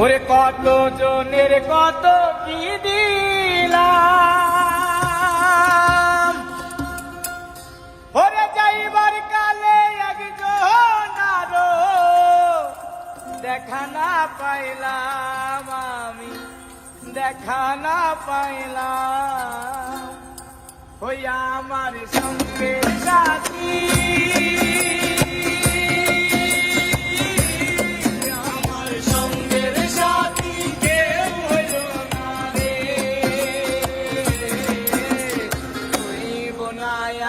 ওরে কত জনের কত কি দিলাম? ওরে যাইবার কালে একজন দেখা না পাইলাম আমি, দেখা না পাইলাম। ওই আমার সঙ্গে সাথী।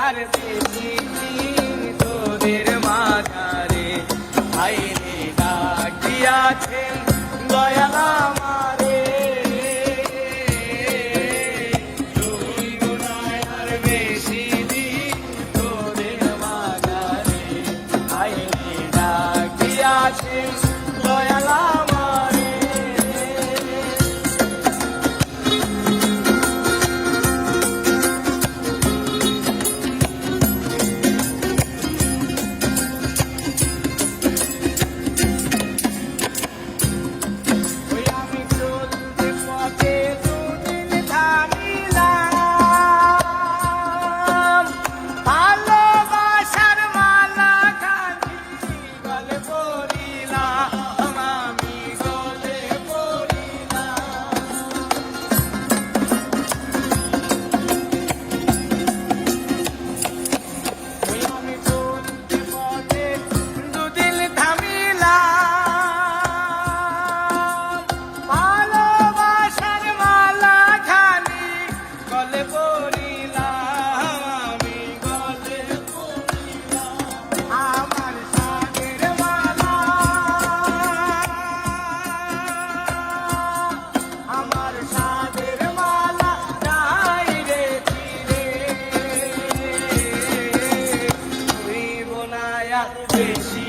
আর বেশি দিন তোদের মাঝারে আইনে ডাকিয়াছেন দয়ালামা। 你最喜